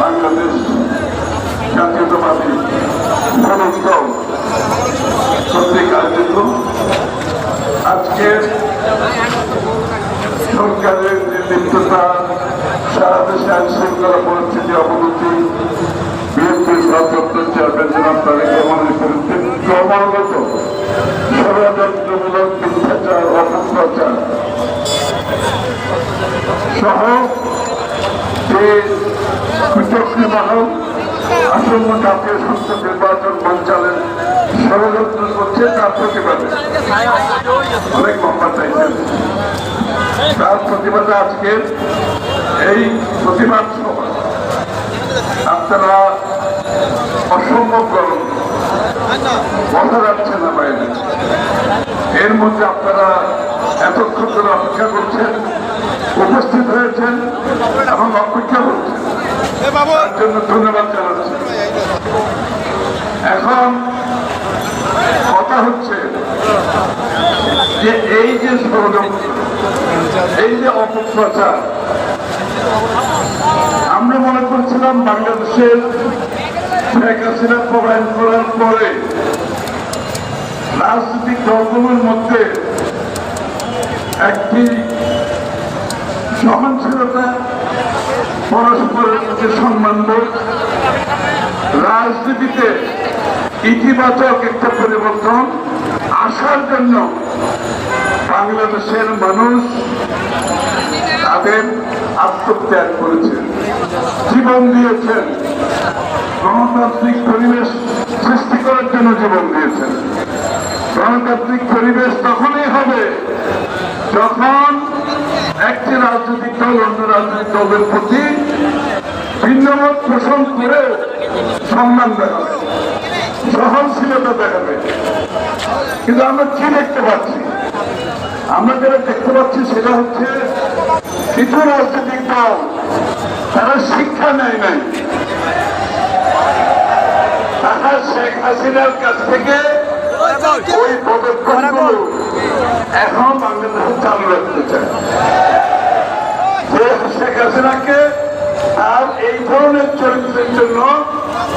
বাংলাদেশ জাতীয়তাবাদী শ্রমিক দল কর্তৃক আয়োজিত আজকের সরকারের যে লিপ্ততা সারা দেশে আইন শৃঙ্খলা পরিস্থিতি অবনতি বিএনপির ভারপ্রাপ্ত চেয়ারম্যান জনাব তারেক রহমানের বিরুদ্ধে ক্রমাগত জাতীয় সংসদ নির্বাচন মঞ্চালের ষড়যন্ত্র করছে তার প্রতিবাদে। অনেক লম্বা চাইছেন তার প্রতিবাদে আজকে এই প্রতিবাদ আপনারা অসম্ভব গরম। বসা যাচ্ছে না বাইরে। এর মধ্যে আপনারা এতক্ষণ ধরে অপেক্ষা করছেন, উপস্থিত হয়েছেন এবং অপেক্ষা করছেন। তার জন্য ধন্যবাদ জানাচ্ছি। এখন কথা হচ্ছে যে এই যে ষড়যন্ত্র, এই যে অপপ্রচার, আমরা মনে করছিলাম বাংলাদেশের শেখ হাসিনা প্রবায়ন করার পরে রাজনৈতিক দলগুলোর মধ্যে একটি সহনশীলতা, পরস্পরের প্রতি সম্মানবোধ রাজনীতিতে ইতিবাচক একটা পরিবর্তন আসার জন্য বাংলাদেশের মানুষ তাদের আত্মত্যাগ করেছেন জীবন দিয়েছেন। গণতান্ত্রিক পরিবেশ সৃষ্টি করার জন্য জীবন দিয়েছেন। গণতান্ত্রিক পরিবেশ তখনই হবে যখন একটি রাজনৈতিক দল অন্য রাজনৈতিক দলের প্রতি ভিন্নমত পোষণ করে সম্মান দেখাবে, সহনশীলতা দেখাবে। কিন্তু আমরা কি দেখতে পাচ্ছি? আমরা যেটা দেখতে পাচ্ছি সেটা হচ্ছে কিছু রাজনৈতিক দল, তারা শিক্ষা নেয় নাই। তারা শেখ হাসিনার কাছ থেকে ওই পদক্ষেপগুলো এখন বাংলাদেশে চালু রাখতে চায়। শেখ হাসিনাকে তার এই ধরনের চরিত্রের জন্য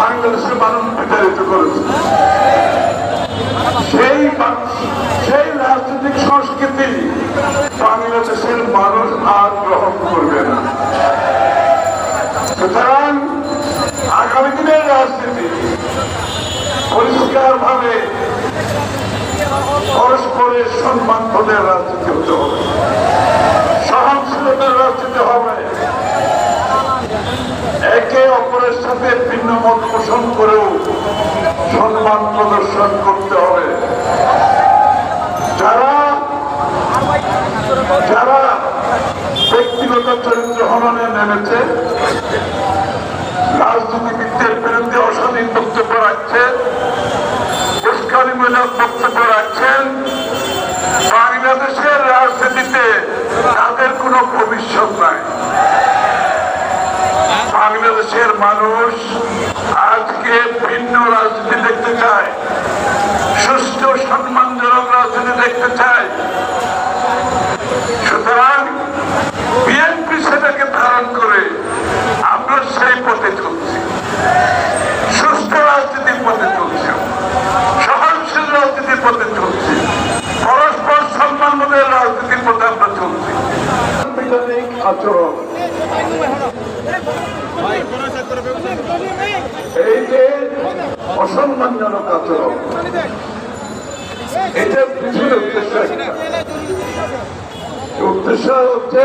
বাংলাদেশের মানুষ বিতাড়িত করেছে। সেই সেই রাজনৈতিক সংস্কৃতি বাংলাদেশের মানুষ আর গ্রহণ করবে না। সুতরাং আগামী দিনের রাজনীতি পরিষ্কার ভাবে পরস্পরের সম্মান বোধের রাজনীতি হতে হবে। সহনশীলতার রাজনীতি হবে। একে অপরের সাথে ভিন্ন মত পোষণ করেও সম্মান প্রদর্শন করতে হবে। যারা যারা ব্যক্তিগত চরিত্র হননে নেমেছে, রাজনীতিবিদদের বিরুদ্ধে অশালীন বক্তব্য রাখছেন উস্কানিমূলক বক্তব্য রাখছেন, বাংলাদেশের রাজনীতিতে তাদের কোনো ভবিষ্যৎ নাই। বাংলাদেশের মানুষ আজকে ভিন্ন রাজনীতি দেখতে চায় সুস্থ সম্মানজনক রাজনীতি দেখতে চায়। সুতরাং বিএনপি সেটাকে ধারণ করে আমরা সেই পথে চলছি সুস্থ রাজনীতির পথে চলছি সহনশীল রাজনীতির পথে চলছি পরস্পর সম্মানবোধের রাজনীতির পথে আমরা চলছি সাংবিধানিক আচরণ এই যে অসম্মানজনক এটার পিছনে উদ্দেশ্য উদ্দেশ্য হচ্ছে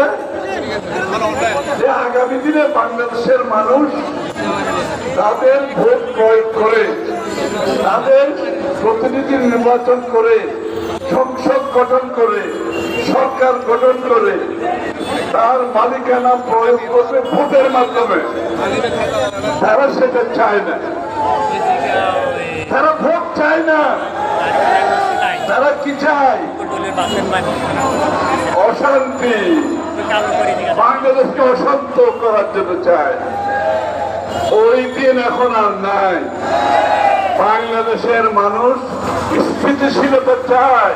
যে আগামী দিনে বাংলাদেশের মানুষ তাদের ভোট প্রয়োগ করে, তাদের প্রতিনিধি নির্বাচন করে, সংসদ গঠন করে, সরকার গঠন করে, তার মালিকানা প্রয়োগ করবে ভোটের মাধ্যমে। তারা সেটা চায় না। তারা ভোট চায় না। তারা কি চায়? অশান্তি। বাংলাদেশকে অশান্ত করার জন্য চায়। ওই দিন এখন আর নাই। বাংলাদেশের মানুষ স্থিতিশীলতা চায়।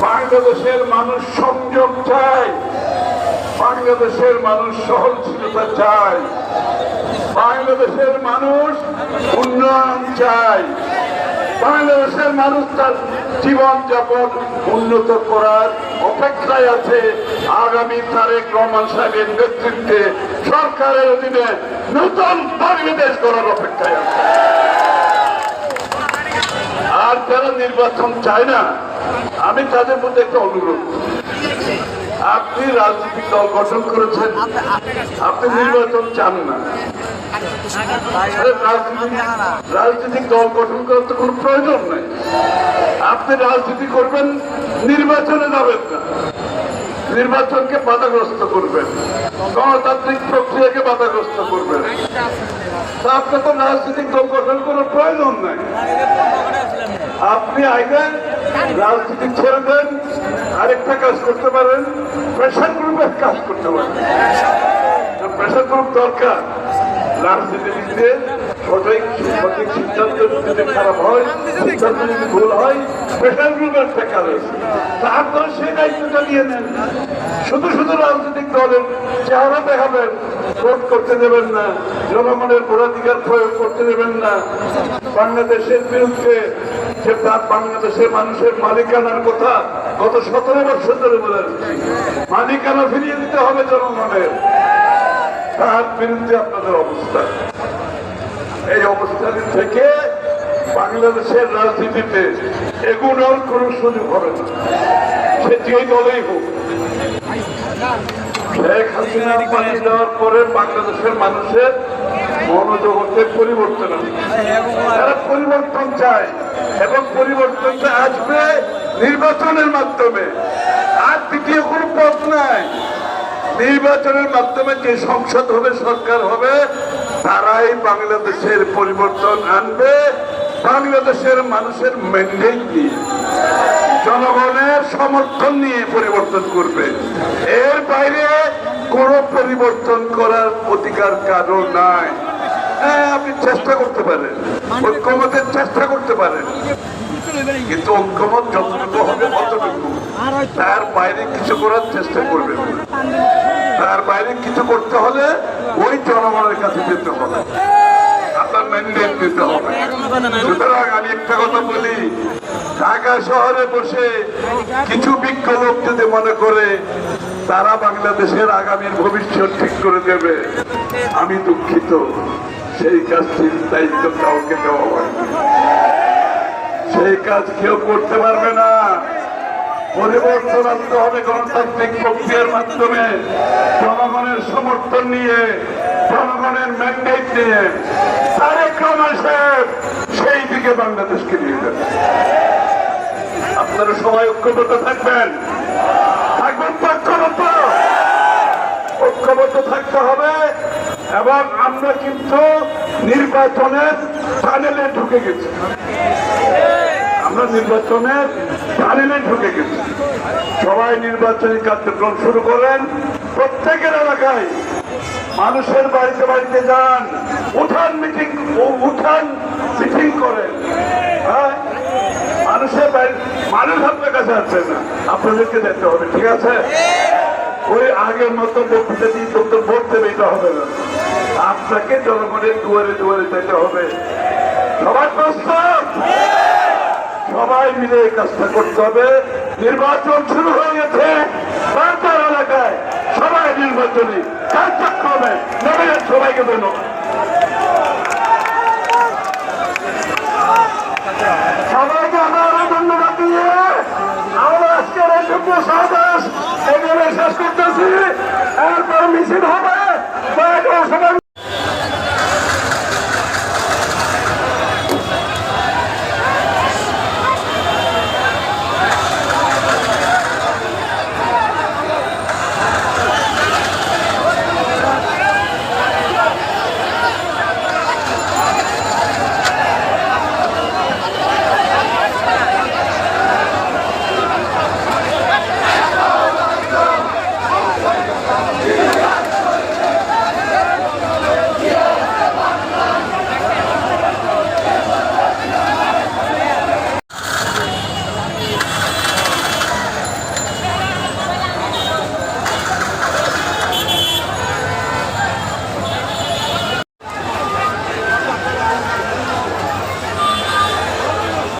বাংলাদেশের মানুষ সংযোগ চায়। বাংলাদেশের মানুষ সহনশীলতা চায়। বাংলাদেশের মানুষ উন্নয়ন চায়। বাংলাদেশের মানুষ তার জীবনযাপন উন্নত করার অপেক্ষায় আছে। আগামী তারেক রহমান সাহেবের নেতৃত্বে সরকারের অধীনে নতুন বাংলাদেশ করার অপেক্ষায় আছে। আর যারা নির্বাচন চায় না, আমি তাদের মধ্যে একটা অনুরোধ। আপনি রাজনৈতিক দল গঠন করেছেন, আপনি নির্বাচন চান না। রাজনৈতিক দল গঠন করার তো কোনো প্রয়োজন নেই। আপনি রাজনীতি করবেন, নির্বাচনে যাবেন না। নির্বাচনকে বাধাগ্রস্ত করবেন। গণতান্ত্রিক প্রক্রিয়াকে বাধাগ্রস্ত করবেন। তা আপনার তো রাজনৈতিক দল গঠন করার প্রয়োজন নাই। আপনি আইবেন, রাজনীতি ছেড়ে দেন, আরেকটা কাজ করতে পারেন প্রেশার গ্রুপের কাজ করতে পারেন। প্রেশার গ্রুপ দরকার। সিদ্ধান্ত যদি ভুল হয় রাজনৈতিক দলের জনগণের ভোটাধিকার প্রয়োগ করতে দেবেন না। বাংলাদেশের বিরুদ্ধে যে তার বাংলাদেশের মানুষের মালিকানার কথা গত সতেরো বছর ধরে বলে মালিকানা ফিরিয়ে দিতে হবে জনগণের। তার বিরুদ্ধে আপনাদের অবস্থান এই অবস্থান থেকে বাংলাদেশের রাজনীতিতে এগুলোর কোনো সুযোগ হবে না। সে যে দলেই হোক। শেখ হাসিনা পানি দেওয়ার পরে বাংলাদেশের মানুষের মনোজগতের পরিবর্তন তারা পরিবর্তন চায় এবং পরিবর্তনটা আসবে নির্বাচনের মাধ্যমে। আর দ্বিতীয় কোনো পথ নাই। নির্বাচনের মাধ্যমে যে সংসদ হবে, সরকার হবে, তারাই বাংলাদেশের পরিবর্তন আনবে, বাংলাদেশের মানুষের ম্যান্ডেট দিয়ে জনগণের সমর্থন নিয়ে পরিবর্তন করবে। এর বাইরে কোনো পরিবর্তন করার অধিকার কারও নাই। হ্যাঁ আপনি চেষ্টা করতে পারেন। ঐক্যমতের চেষ্টা করতে পারেন। কিন্তু ঐক্যমত যতটুকু হবে, ততটুকু। তার বাইরে কিছু করার চেষ্টা করবেন। তার বাইরে কিছু করতে হলে ওই জনগণের কাছে যেতে হবে। আমি তারা বাংলাদেশের আগামীর ভবিষ্যৎ ঠিক করে দেবে, আমি দুঃখিত। সেই কাজটির দায়িত্ব কাউকে দেওয়া হয় সেই কাজ কেউ করতে পারবে না। পরিবর্তন আনতে হবে গণতান্ত্রিক প্রক্রিয়ার মাধ্যমে। জনগণের সমর্থন নিয়ে, জনগণের ম্যান্ডেট নিয়ে তারেক রহমান সাহেব সেই দিকে বাংলাদেশকে নিয়ে যাবে। আপনারা সবাই ঐক্যবদ্ধ থাকবেন। থাকবেন ঐক্যবদ্ধ। ঐক্যবদ্ধ থাকতে হবে এবং আমরা কিন্তু নির্বাচনের প্যানেলে ঢুকে গেছি। আমরা নির্বাচনের প্যানেলে ঢুকে গেছি। সবাই নির্বাচনী কার্যক্রম শুরু করেন প্রত্যেকের এলাকায় মানুষের বাড়িতে বাড়িতে যান, উঠান মিটিং উঠান মিটিং করেন। হ্যাঁ? মানুষের বাড়ি, মানুষ আপনার কাছে আসছে না। আপনাদেরকে যেতে হবে, ঠিক আছে? ওই আগের মতো বক্তৃতা দিয়ে তোকে ভোট দেবে, এটা হবে না। আপনাকে জনগণের দুয়ারে দুয়ারে যেতে হবে। সবাই প্রস্তাব সবাই মিলে এই কাজটা করতে হবে। নির্বাচন শুরু হয়ে গেছে। এলাকায় সবাই নির্বাচনী কার্যক্রমে নেমে যান সবাইকে ধন্যবাদ সবাইকে শেষ করতেছি। এরপর মিছিল হবে।